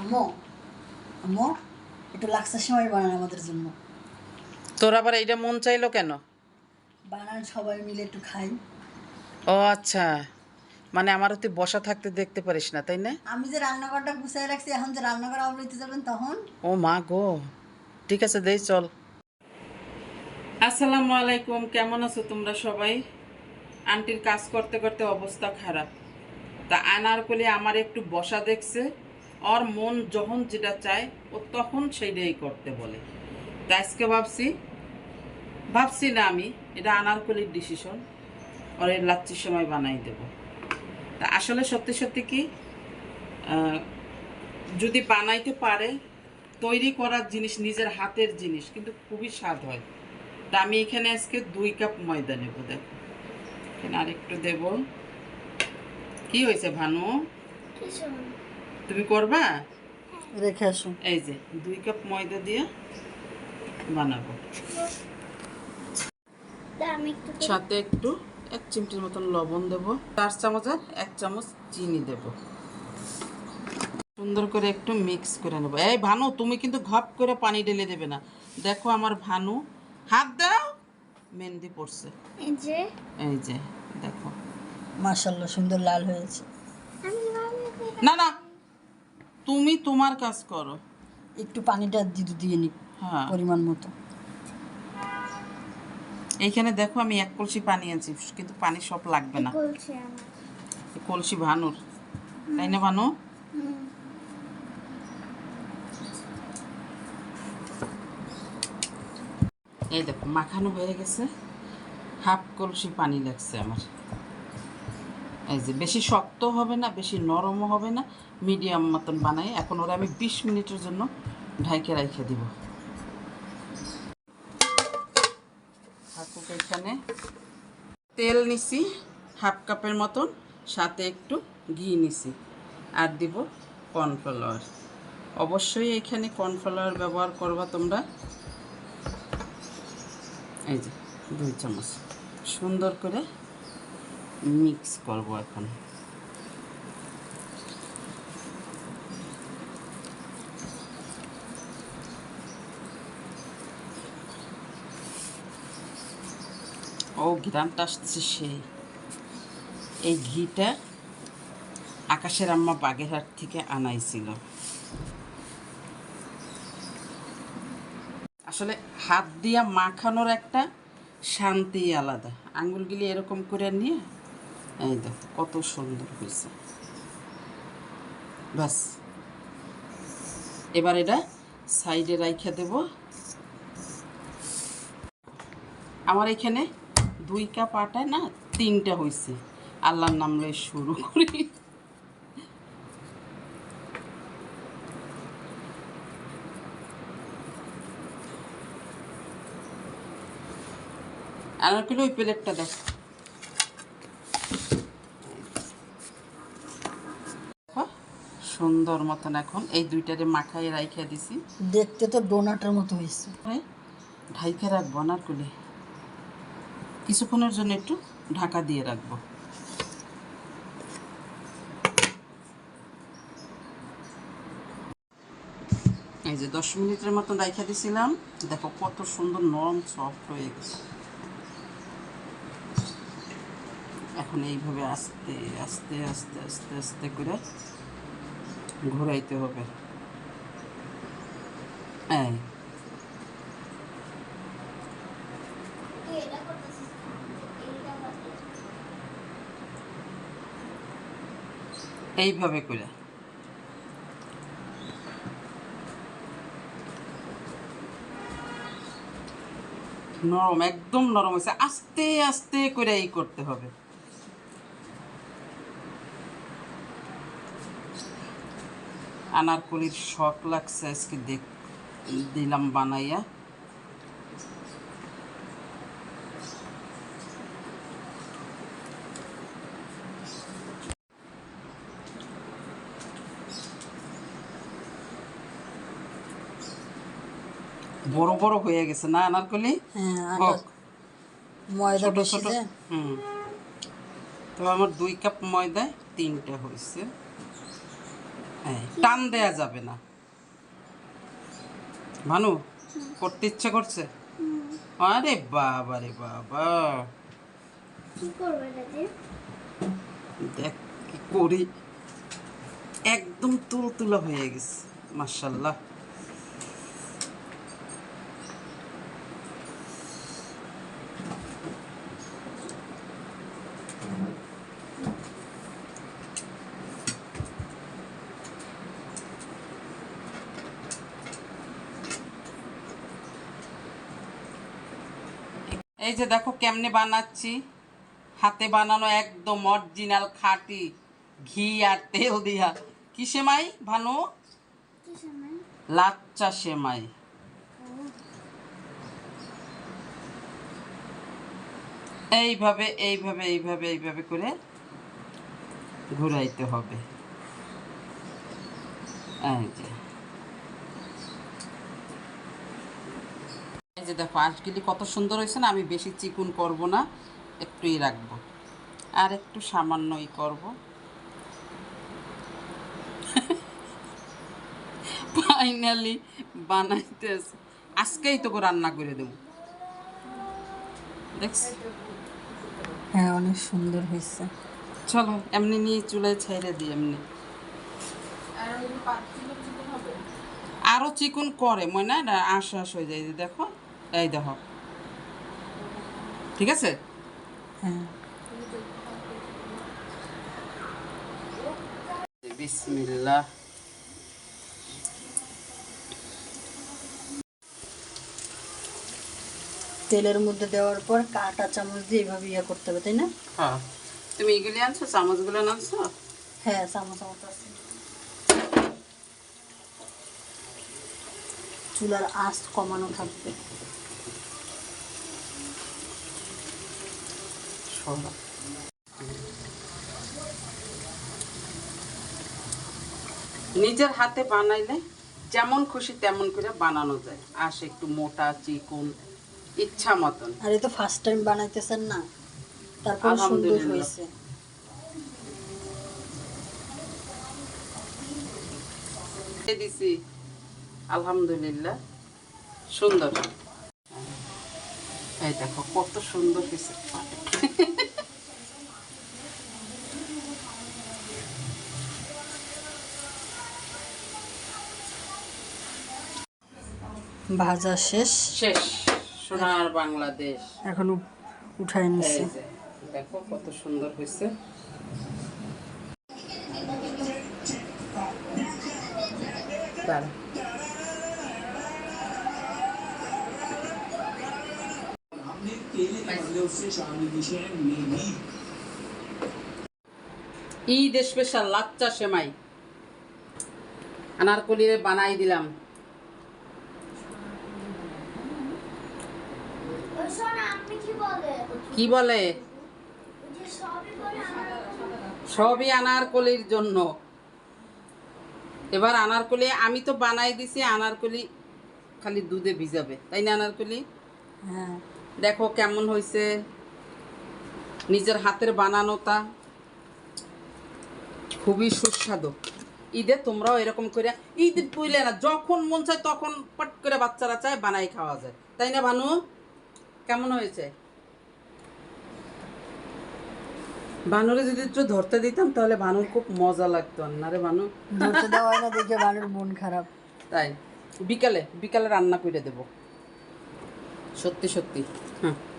আম্মু আম্মু একটু লাক্সার সময় বানান আমাদের জন্য। তোর আবার এইটা মন চাইলো কেন? বানান সবাই মিলে একটু খাই। ও আচ্ছা মানে আমারও তুই বসা থাকতে দেখতে পারিস না তাই না? আমি যে রান্নাঘরটা গুছিয়ে রাখছি এখন যে রান্নাঘর আবলিতে যাবেন তখন? ও মা গো ঠিক আছে দেই চল। আসসালামু আলাইকুম কেমন আছো তোমরা সবাই? আন্টির কাজ করতে করতে অবস্থা খারাপ। তা আনারকলি আমার একটু বসা দেখছে। ওর মন যখন যেটা চায় ও তখন সেইটাই করতে বলে তা আজকে ভাবছি ভাবছি না আমি এটা আনারকলির ডিসিশন ওর লাচ্ছির সময় বানাই দেব তা আসলে সত্যি সত্যি কি যদি বানাইতে পারে তৈরি করার জিনিস নিজের হাতের জিনিস কিন্তু খুবই স্বাদ হয় তা আমি এখানে আজকে দুই কাপ ময়দা নেব দেখো আরেকটু দেব কি হয়েছে ভানু? তুমি করবা? রেখে আসুন এই যে দুই কাপ ময়দা দিয়ে বানাবো। সাথে একটু এক চিমটির মতন লবণ দেব। চার চামচ আর এক চামচ চিনি দেব। সুন্দর করে একটু মিক্স করে নেব। এই ভানু তুমি কিন্তু ঘপ করে পানি ঢেলে দেবে না। দেখো আমার ভানু হাত দাও মেহেন্দি পড়ছে। এই যে। এই যে দেখো। মার্শাল্লাহ সুন্দর লাল হয়েছে। না না তুমি তোমার কাজ করো। একটু পানিটা দিদু দিয়ে নি হ্যাঁ। পরিমাণ মতো। এইখানে দেখো আমি এক কলসি পানি আনছি কিন্তু পানি সব লাগবে না। কলসি ভানুর তাই না ভানু? এই দেখো মাখানো হয়ে গেছে। হাফ কলসি পানি লাগছে আমার। এই যে বেশি শক্ত হবে না, বেশি নরমও হবে না মিডিয়াম মতন বানাই। এখন ওরা আমি বিশ মিনিটের জন্য ঢাইকে রাইখে দিব। থাকুক এখানে। তেল নিছি, হাফ কাপের মতন, সাথে একটু ঘি নিছি, আর দিব কর্নফ্লাওয়ার। অবশ্যই এখানে কর্নফ্লাওয়ার ব্যবহার করবা তোমরা। এই যে দুই চামচ। সুন্দর করে মিক্স করব এখন। ও ঘিরানটা আসছে সেই। এই ঘিটা আকাশের আম্মা বাগেরহাট থেকে আনাইছিল। আসলে হাত দিয়া মাখানোর একটা শান্তি আলাদা। আঙ্গুলগুলি এরকম করে নিয়ে এই দেখো কত সুন্দর হয়েছে। বাস এবার এটা সাইডে রাইখে দেব। আমার এখানে দুই কাপ আটায় না তিনটা হয়েছে। আল্লাহর নাম লয়ে শুরু করি। আর কিলো ওই প্লেটটা দেখো, সুন্দর মতন এখন। এই দুইটারে মাখায় রাইখা দিছি। দেখতে তো ডোনাটের মতো হয়েছে। ঢাইকে রাখব আনারকুলি কিছুক্ষণের জন্য একটু ঢাকা দিয়ে রাখব। এই যে দশ মিনিটের মতন রাইখা দিছিলাম। দেখো কত সুন্দর নরম সফট হয়ে গেছে। এখন এইভাবে আস্তে আস্তে আস্তে আস্তে আস্তে করে ঘোরাইতে হবে। এইভাবে করে। নরম একদম নরম হয়েছে। আস্তে আস্তে করে এই করতে হবে। আনারকলির শখ লাগছে আজকে দেখ দিলাম বানাইয়া। বড় বড় হয়ে গেছে না আনারকলি? হ্যাঁ ময়দা ছোট ছোট। হুম। তো আমার দুই কাপ ময়দায় তিনটা হয়েছে। টান দেয়া যাবে না। ভানু করতে ইচ্ছে করছে? আরে বাবা রে বাবা। কি করবে এটা দেখ কি করি। একদম তুলতুলা হয়ে গেছে মার্শাল্লাহ এই যে দেখো কেমনে বানাচ্ছি। হাতে বানানো একদম অরিজিনাল খাঁটি ঘি আর তেল দিয়া। কি সেমাই ভানু? লাচ্চা সেমাই। এইভাবে এইভাবে এইভাবে এইভাবে করে ঘুরাইতে হবে। এই যে। যে দেখো আঁশগুলি কত সুন্দর হয়েছে না আমি বেশি চিকুন করব না একটুই রাখব। আর একটু সামান্যই করব। ফাইনালি বানাইতে আজকেই তোকে রান্না করে দেবো। দেখছি। হ্যাঁ অনেক সুন্দর হয়েছে। চলো এমনি নিয়ে চুলায় ছেড়ে দিই এমনি। আরও চিকন করে মনে না আশ আশ হয়ে যায় যে দেখো। এই দেখো। ঠিক আছে? হ্যাঁ। বিসমিল্লাহ। তেলের মধ্যে দেওয়ার পর কাটা চামচ দিয়ে এইভাবে ইয়ে করতে হবে তাই না? হ্যাঁ। তুমি এগুলি আনছো? চামচগুলো আনছো? হ্যাঁ চামচ চামচ আছে চুলার আঁচ কমানো থাকবে। নিজের হাতে বানাইলে যেমন খুশি তেমন করে বানানো যায়। আর একটু মোটা চিকন ইচ্ছা মতন। আর তো ফার্স্ট টাইম বানাইতেছেন না তারপর সুন্দর হয়েছে। দিছি। আলহামদুলিল্লাহ সুন্দর। এই দেখো কত সুন্দর হয়েছে। ভাজা শেষ। শেষ সোনার বাংলাদেশ। এখন উঠাই নিচ্ছে দেখো কত সুন্দর হয়েছে। দাঁড়া। ঈদ স্পেশাল লাচ্চা সেমাই। আনারকলি বানাই দিলাম। কি বলে? সবই আনারকলির জন্য। এবার আনারকলি, আমি তো বানাই দিছি, আনারকলি খালি দুধে ভিজাবে। তাই না আনারকলি? হ্যাঁ। দেখো কেমন হয়েছে নিজের হাতের বানানোটা খুবই সুস্বাদু। ঈদে তোমরাও এরকম করে ঈদ বুঝলে না যখন মন চায় তখন পট করে বাচ্চারা চায় বানাই খাওয়া যায়। তাই না ভানু? কেমন হয়েছে? ভানুরে যদি একটু ধরতে দিতাম তাহলে ভানুর খুব মজা লাগতো। না রে ভানু? ধরতে দেওয়া না দেখে বাড়ির মন খারাপ। তাই। বিকালে বিকালে রান্না করে দেব। সত্যি সত্যি। হ্যাঁ।